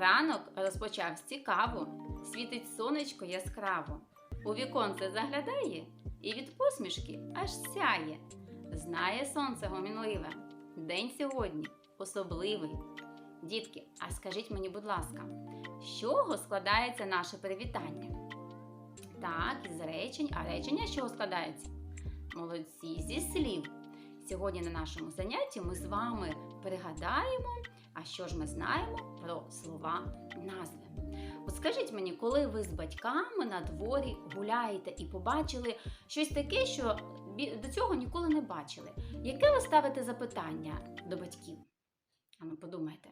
Ранок розпочав цікаво, світить сонечко яскраво. У віконце заглядає і від посмішки аж сяє. Знає сонце гомінливе. День сьогодні особливий. Дітки, а скажіть мені, будь ласка, з чого складається наше привітання? Так, із речень, а речення з чого складаються? Молодці зі слів. Сьогодні на нашому занятті ми з вами пригадаємо, а що ж ми знаємо про слова назви. От скажіть мені, коли ви з батьками на дворі гуляєте і побачили щось таке, що до цього ніколи не бачили, яке ви ставите запитання до батьків? Ану, подумайте.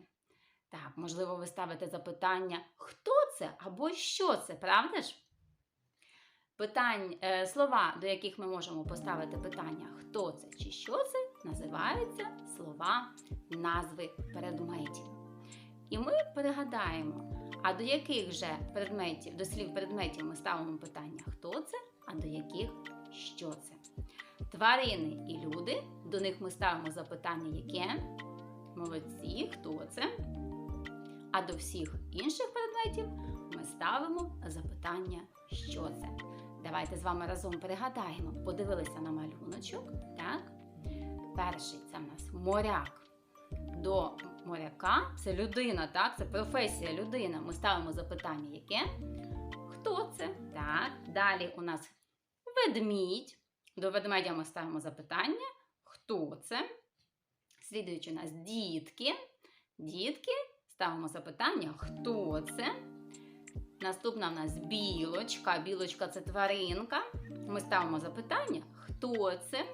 Так, можливо, ви ставите запитання, хто це або що це, правда ж? Питань, е, слова, до яких ми можемо поставити питання, хто це чи що це, називаються слова назви предметів. І ми пригадаємо, а до яких же предметів, до слів предметів ми ставимо питання, хто це, а до яких що це. Тварини і люди, до них ми ставимо запитання, яке? Молодці, хто це? А до всіх інших предметів ми ставимо запитання, що це. Давайте з вами разом пригадаємо, подивилися на малюночок. Так? Перший це в нас моряк. До моряка це людина, так? Це професія людина. Ми ставимо запитання, яке? Хто це? Так. Далі у нас ведмідь. До ведмедя ми ставимо запитання, хто це? Слідуючи у нас дітки. Дітки, ставимо запитання, хто це? Наступна в нас білочка. Білочка це тваринка. Ми ставимо запитання, хто це?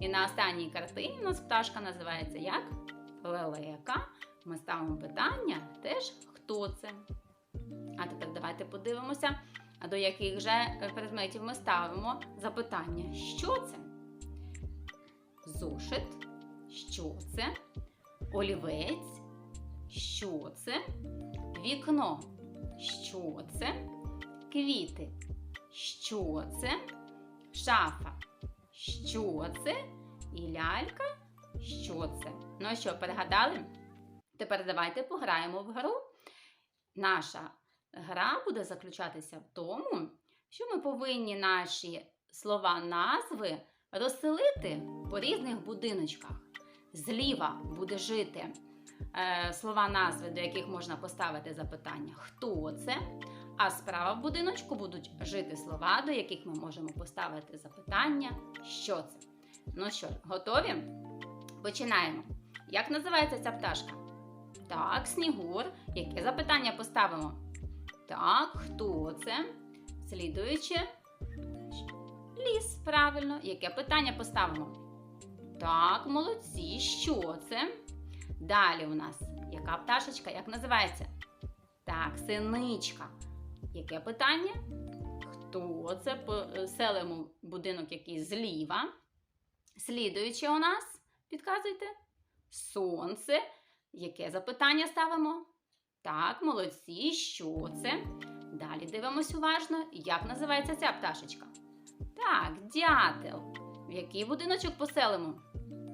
І на останній картині у нас пташка називається як? Лелека. Ми ставимо питання теж, хто це. А тепер давайте подивимося, до яких же е, предметів ми ставимо запитання, що це? Зошит, що це? Олівець, що це? Вікно, що це? Квіти, що це? Шафа, що це? І лялька, що це? Ну що, перегадали? Тепер давайте пограємо в гру. Наша гра буде заключатися в тому, що ми повинні наші слова назви розселити по різних будиночках. Зліва буде жити е, слова назви, до яких можна поставити запитання, хто це. А справа в будиночку будуть жити слова, до яких ми можемо поставити запитання, що це. Ну що, готові? Починаємо. Як називається ця пташка? Так, Снігур. Яке запитання поставимо? Так, хто це? Слідуючи. Ліс, правильно. Яке питання поставимо? Так, молодці. Що це? Далі у нас яка пташечка? Як називається? Так, синичка. Яке питання? Хто це? Поселимо будинок який зліва. Слідуючи у нас, підказуйте. Сонце. Яке запитання ставимо? Так, молодці, що це? Далі дивимось уважно, як називається ця пташечка. Так, дятел. В який будиночок поселимо?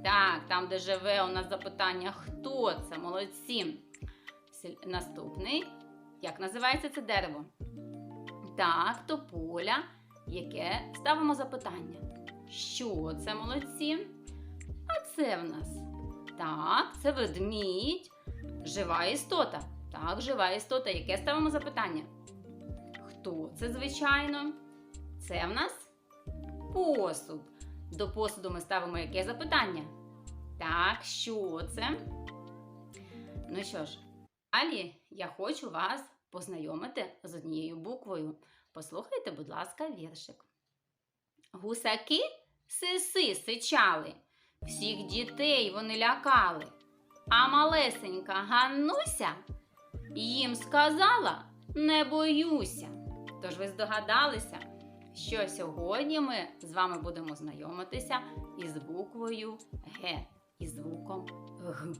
Так, там, де живе у нас запитання, хто це? Молодці. Наступний. Як називається це дерево? Так, тополя. Яке ставимо запитання? Що це молодці? А це в нас. Так, це ведмідь. Жива істота. Так, жива істота. Яке ставимо запитання? Хто це, звичайно? Це в нас посуд. До посуду ми ставимо яке запитання? Так, що це? Ну що ж, далі я хочу вас познайомити з однією буквою. Послухайте, будь ласка, віршик. Гусаки сиси сичали, всіх дітей вони лякали, а малесенька Ганнуся їм сказала не боюся. Тож ви здогадалися, що сьогодні ми з вами будемо знайомитися із буквою Г, із звуком Г.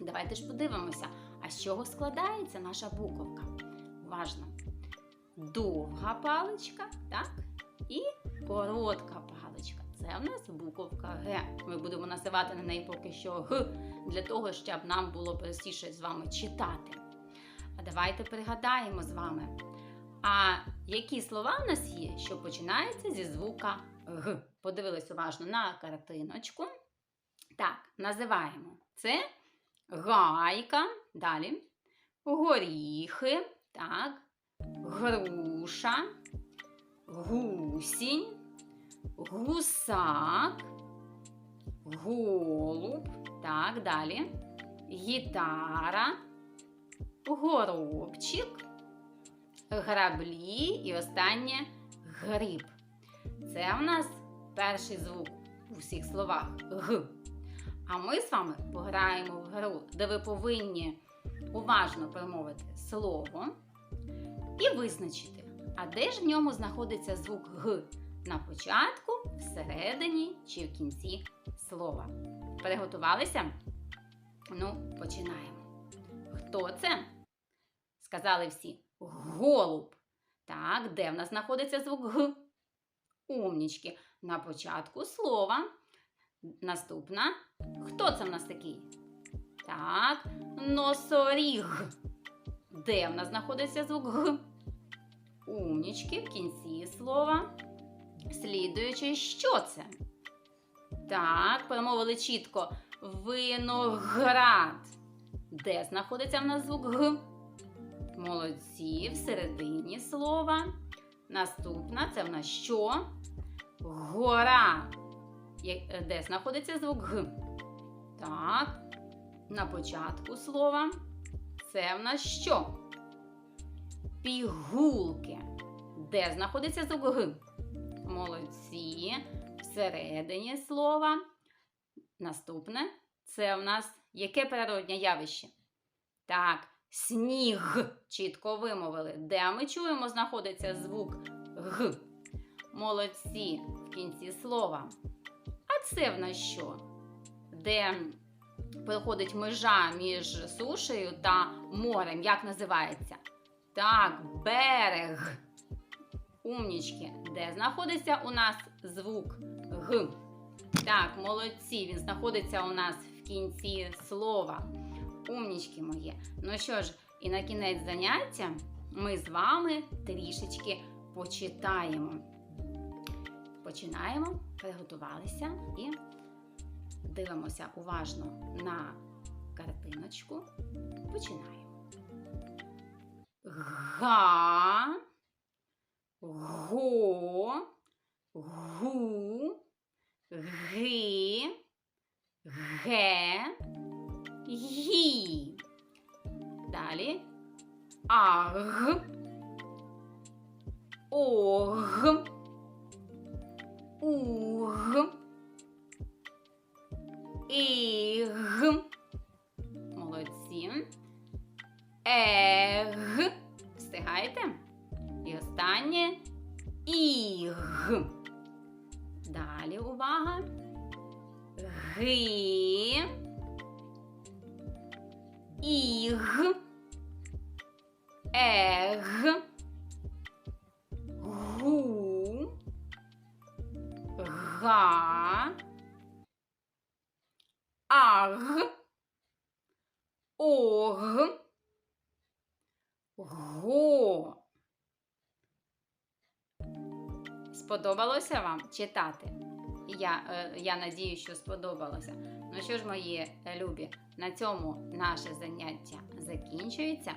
Давайте ж подивимося, з чого складається наша буковка. Уважно. Довга паличка, так? І коротка паличка. Це в нас буковка Г. Ми будемо називати на неї поки що Г, для того, щоб нам було простіше з вами читати. А давайте пригадаємо з вами. А які слова в нас є, що починаються зі звука Г? Подивились уважно на картиночку. Так, називаємо це гайка, далі горіхи, так, груша, гусінь, гусак, голуб, так, далі, гітара, горобчик, граблі і останнє гриб. Це в нас перший звук у всіх словах Г. А ми з вами пограємо в гру, де ви повинні уважно промовити слово і визначити, а де ж в ньому знаходиться звук Г на початку, всередині чи в кінці слова. Приготувалися? Ну, починаємо. Хто це? Сказали всі. Голуб. Так, де в нас знаходиться звук Г? Умнічки. На початку слова. Наступна. Хто це в нас такий? Так, носоріг. Де в нас знаходиться звук Г? Умнічки в кінці слова. Слідуючи, що це? Так, промовили чітко. Виноград. Де знаходиться в нас звук Г? Молодці, всередині слова. Наступна це в нас що? Гора. Є- Де знаходиться звук Г? Так. На початку слова. Це в нас що? Пігулки. Де знаходиться звук Г? Молодці. Всередині слова. Наступне це в нас яке природнє явище? Так, сніг. Чітко вимовили. Де ми чуємо, знаходиться звук Г. Молодці в кінці слова. Це в нас що? Де проходить межа між сушею та морем. Як називається? Так, берег. Умнічки. Де знаходиться у нас звук Г? Так, молодці. Він знаходиться у нас в кінці слова. Умнічки мої. Ну що ж, і на кінець заняття ми з вами трішечки почитаємо. Починаємо, приготувалися і дивимося уважно на картиночку. Починаємо. Га, го, гу, ги, ге, гі. Далі аг, ог, уг, іг. Молодці. Ег. Встигаєте? І останнє іг. Далі увага. Ги. Іг. Ег. Ог. Го. Сподобалося вам читати? Я, е, я надію, що сподобалося. Ну що ж, мої любі, на цьому наше заняття закінчується.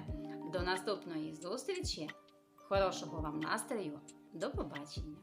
До наступної зустрічі. Хорошого вам настрою. До побачення!